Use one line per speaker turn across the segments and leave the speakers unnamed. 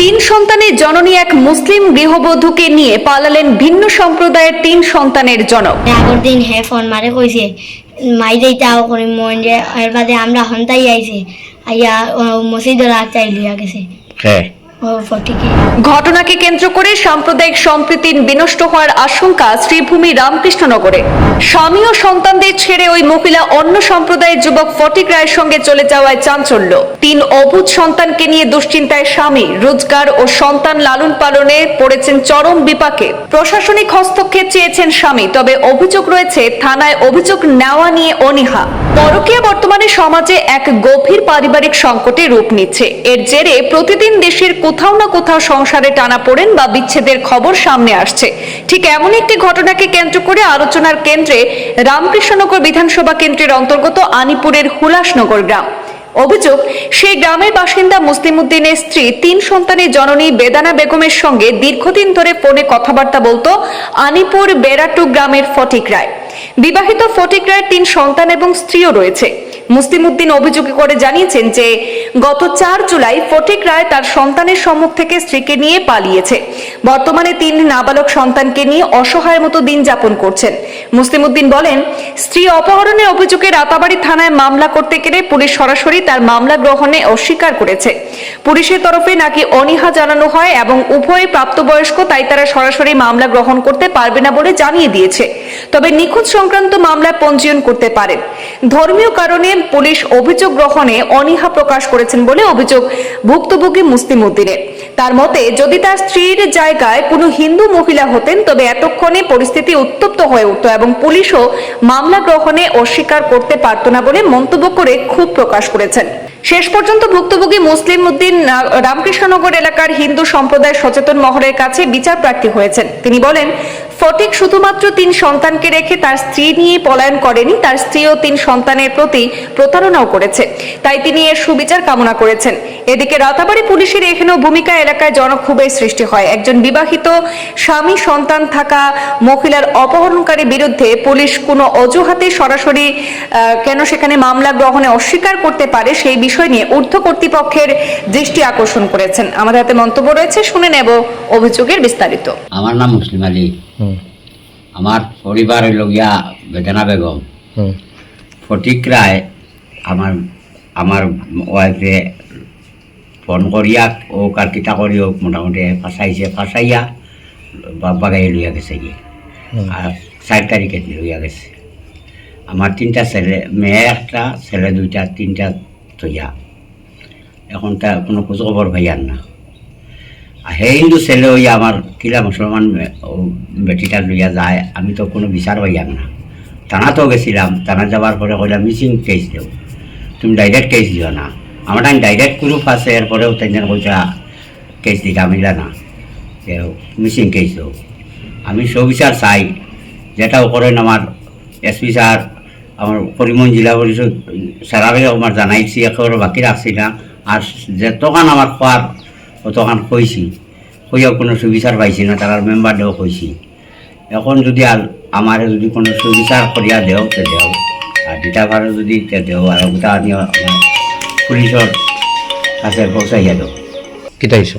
তিন সন্তানের জননী এক মুসলিম গৃহবধূকে নিয়ে পালালেন ভিন্ন সম্প্রদায়ের তিন সন্তানের জনক।
আগের দিন হ্যাঁ ফোন মারে কইছে মাই যাইতাও করি মন যে এর বাদে আমরা হন্তাই আইছে। আইয়া মসজিদে রাত লিয়া গেছে।
হ্যাঁ।
ঘটনাকে কেন্দ্র করে সাম্প্রদায়িক সম্প্রীতি বিনষ্ট হওয়ার আশঙ্কা শ্রীভূমি রামকৃষ্ণনগরে। স্বামী ও সন্তানদের ছেড়ে ওই মহিলা অন্য সম্প্রদায়ের যুবক ফটিক রায়ের সঙ্গে চলে যাওয়ায় চাঞ্চল্য। তিন অবুধ সন্তানকে নিয়ে দুশ্চিন্তায় স্বামী, রোজগার ও সন্তান লালন পালনে পড়েছেন চরম বিপাকে। প্রশাসনিক হস্তক্ষেপ চেয়েছেন স্বামী, তবে অভিযোগ রয়েছে, থানায় অভিযোগ নেওয়া নিয়ে অনীহা। পরকীয়া বর্তমানে সমাজে এক গভীর পারিবারিক সংকটে রূপ নিচ্ছে। এর জেরে প্রতিদিন দেশের কোথাও না কোথাও সংসারে টানা পড়েন বা বিচ্ছেদের খবর সামনে আসছে। ঠিক এমন একটি ঘটনাকে কেন্দ্র করে আলোচনার কেন্দ্রে রামকৃষ্ণনগর বিধানসভা কেন্দ্রের অন্তর্গত আনিপুরের হুলাসনগর গ্রাম। অভিযোগ, সেই গ্রামের বাসিন্দা মুসলিম উদ্দিনের স্ত্রী, তিন সন্তানের জননী বেদানা বেগমের সঙ্গে দীর্ঘদিন ধরে ফোনে কথাবার্তা বলতো আনিপুর বেড়াটু গ্রামের ফটিক রায়। বিবাহিত ফটিক রায়ের তিন সন্তান এবং স্ত্রীও রয়েছে। মুসলিম উদ্দিন অভিযোগ করে জানিয়েছেন যে, গত চার জুলাই ফটিক রায় তার সন্তানের সম্মুখ থেকে স্ত্রীকে নিয়ে পালিয়েছে। বর্তমানে তিন নাবালক সন্তানকে নিয়ে অসহায় মতো দিন যাপন করছেন। মুসলিম উদ্দিন বলেন, স্ত্রী অপহরণের অভিযোগে রাতাবাড়ি থানায় মামলা করতে গেলে পুলিশ সরাসরি তার মামলা গ্রহণে অস্বীকার করেছে। পুলিশের তরফে নাকি অনীহা জানানো হয় এবং উভয় প্রাপ্তবয়স্ক, তাই তারা সরাসরি মামলা গ্রহণ করতে পারবে না বলে জানিয়ে দিয়েছে। তবে নিখোঁজ সংক্রান্ত মামলায় পঞ্জীয়ন করতে পারেন। ধর্মীয় কারণে পুলিশ অভিযোগ গ্রহণে অনীহা প্রকাশ করেছেন বলে অভিযোগ ভুক্তভোগী মুসলিম উদ্দিনের তার মতে, যদি তার স্ত্রীর জায়গায় কোনো হিন্দু মহিলা হতেন, তবে এতক্ষণে পরিস্থিতি উত্তপ্ত হয়ে উঠত এবং পুলিশও মামলা গ্রহণে অস্বীকার করতে পারত না বলে মন্তব্য করে ক্ষোভ প্রকাশ করেছেন। শেষ পর্যন্ত ভুক্তভোগী মুসলিম উদ্দিন রামকৃষ্ণনগর এলাকার হিন্দু সম্প্রদায় সচেতন মহলের কাছে বিচার প্রার্থী হয়েছেন। তিনি বলেন ফটিক শুধুমাত্র তিন সন্তানকে রেখে তার স্ত্রী নিয়ে পলায়ন করেনি, তার স্ত্রীও তিন সন্তানের প্রতি প্রতারণাও করেছে। তাই তিনি এর সুবিচার কামনা করেছেন। এদিকে রাতাবাড়ি পুলিশের এখানেও ভূমিকা এলাকায় জনক্ষোভের সৃষ্টি হয়। একজন বিবাহিত স্বামী সন্তান থাকা মহিলার অপহরণকারী বিরুদ্ধে পুলিশ কোনো অজুহাতে সরাসরি কেন সেখানে মামলা গ্রহণে অস্বীকার করতে পারে সেই বিষয় নিয়ে ঊর্ধ্ব কর্তৃপক্ষের দৃষ্টি আকর্ষণ করেছেন। আমাদের হাতে মন্তব্য রয়েছে, শুনে নেব অভিযোগের বিস্তারিত।
আমার নাম মুসলিম আলী। আমার পরিবার হইল গিয়া বেদনা বেগম। ফটিক রায় আমার আমার ওয়াইফে ফোন করিয়া ও কার কিতা করি ও মোটামুটি ফাঁসাইছে ফাঁসাইয়া বাগাই লইয়া গেছে গিয়ে। আর চার তারিখে লইয়া গেছে। আমার তিনটা ছেলে মেয়ে একটা ছেলে দুইটা তিনটা তৈয়া এখন তা কোনো খোঁজ খবর ভাইয়ার না। হিন্দু ছেলে ওই আমার কিলা মুসলমান বেটিটা লইয়া যায়, আমি তো কোনো বিচার ভাইয়ার না। থানাতেও গেছিলাম থানা যাওয়ার পরে কইলাম মিসিং কেস দেও। তুমি ডাইরেক্ট কেস দিও না। আমার টাইম ডাইরেক্ট প্রুফ আছে, এরপরেও তেমন কইটা কেস দিতে মিলা না। মিসিং কেস দেও। আমি সুবিচার চাই যেটাও করেন আমার এসপি স্যার আমার করিমগঞ্জ জেলা পরিষদ স্যারারে আমার জানাইছি, একেবারে বাকি রাখছি না। আর যতক্ষণ আমার খোয়ার অতক্ষণ কইছি কইয়াও কোনো সুবিচার পাইছি না তার মেম্বার দেও কইছি এখন যদি আর আমার যদি কোনো সুবিচার করিয়া দেও তে দেও। আর দিতা পারে যদি তে দেও আর ওটা আনি পুলিশের কাছে পৌঁছাইয়া দেও।
কিতা হইছে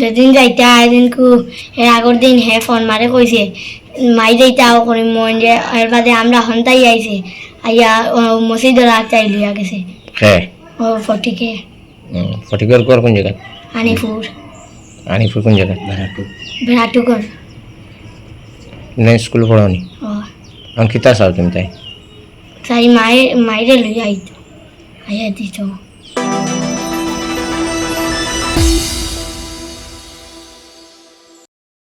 যেদিন যাইতা এদিন কু এর আগর দিন হে ফোন মারে কইছে মাই যাইতাও করি মন যে এর বাদে আমরা হন্তাই আইছে। আইয়া মসজিদের আচাই লিয়া গেছে।
হ্যাঁ
ও ফটিকে।
ফটিকর কর কোন आनीपुर।
आनीपुर
कौन जगह भराटू
भराटू
कौन
नहीं स्कूल पढ़ानी
और
कितना साल तुम थे सारी
मायर मायरे ले आई आई थी तो